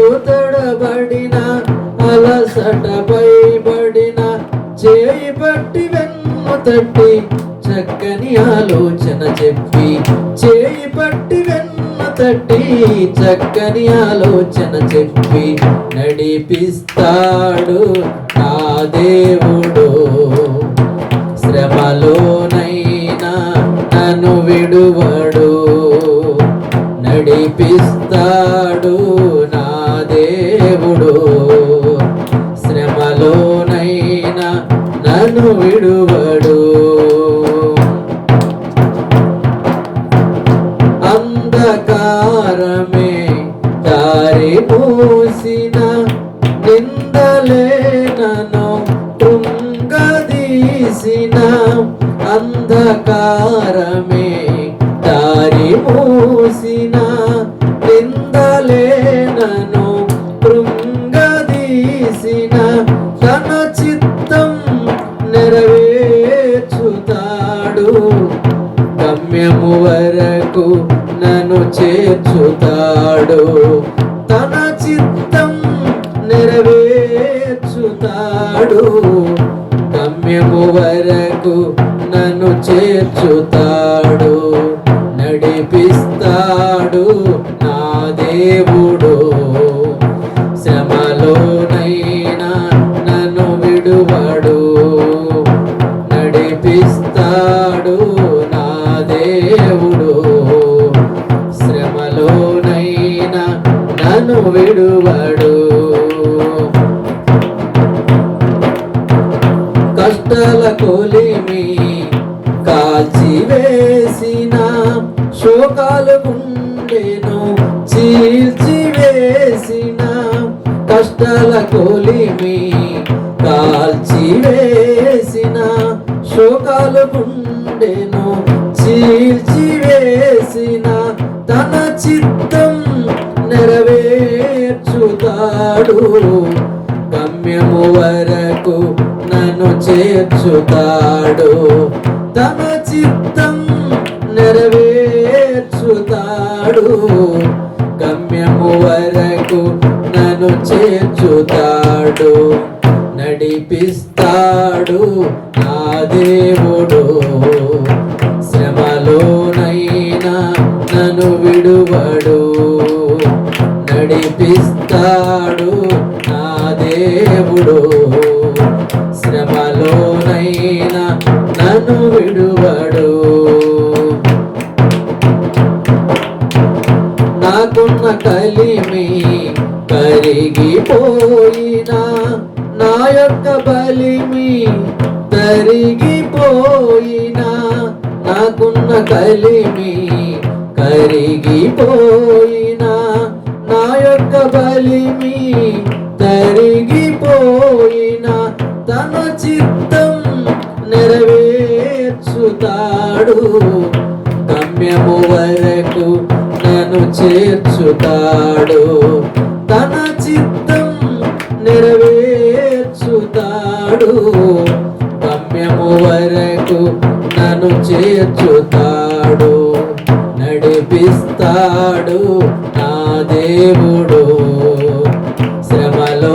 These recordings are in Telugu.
అడుగులు తడబడిన అలసటపై పడిన చేయి పట్టి వెన్ను తట్టి చక్కని ఆలోచన చెప్పి చేయి పట్టి వెన్ను తట్టి చక్కని ఆలోచన చెప్పి నడిపిస్తాడు నా దేవుడు. కృంగదీసిన అంధకారమే దారి మూసిన నిందలేనను కృంగదీసిన తన చిత్తం నెరవేర్చుతాడు. గమ్యము వరకు నన్ను చేర్చుతాడు. తన చిత్తం నెరవేర్చుతాడు. గమ్యము వరకు నన్ను చేర్చుతాడు నడిపిస్తాడు నా దేవుడు. శ్రమలోనైనా నన్ను విడువడు నడిపిస్తాడు నా దేవుడు. శ్రమలోనైనా నన్ను విడు కష్టాల కొలిమి కాల్చివేసిన శోకాలు గుండెను చీల్చివేసిన కష్టల కష్టాల కొలిమి కాల్చివేసిన శోకాలు గుండెను చీల్చివేసిన తన చిత్తం నెరవేర్చుతాడు. నన్ను చేర్చుతాడు. తమ చిత్తం నెరవేర్చుతాడు. గమ్యము వరకు నన్ను చేర్చుతాడు. నడిపిస్తాడు నా దేవుడు. శ్రమలోనైనా నన్ను విడువడు. నడిపిస్తాడు నా దేవుడు. శ్రమలోనైనా నన్ను విడువడు. నాకున్న కలిమి కరిగిపోయినా నా యొక్క బలిమి తరిగిపోయినా నాకున్న కలిమి కరిగిపోయినా నా యొక్క బలిమి తరిగిపోయినా తన చిత్తం నెరవేర్చుతాడు. గమ్యము వరకు నన్ను చేర్చుతాడు. తన చిత్తం నెరవేర్చుతాడు. గమ్యము వరకు నన్ను చేర్చుతాడు. నడిపిస్తాడు నా దేవుడు. శ్రమలో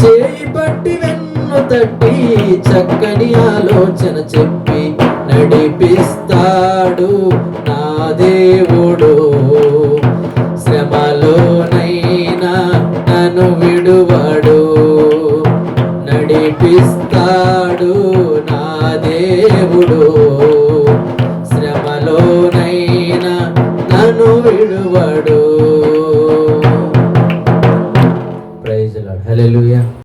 చేయి పట్టి వెన్ను తట్టి చక్కని ఆలోచన చెప్పి నడిపిస్తాడు నా దేవుడు.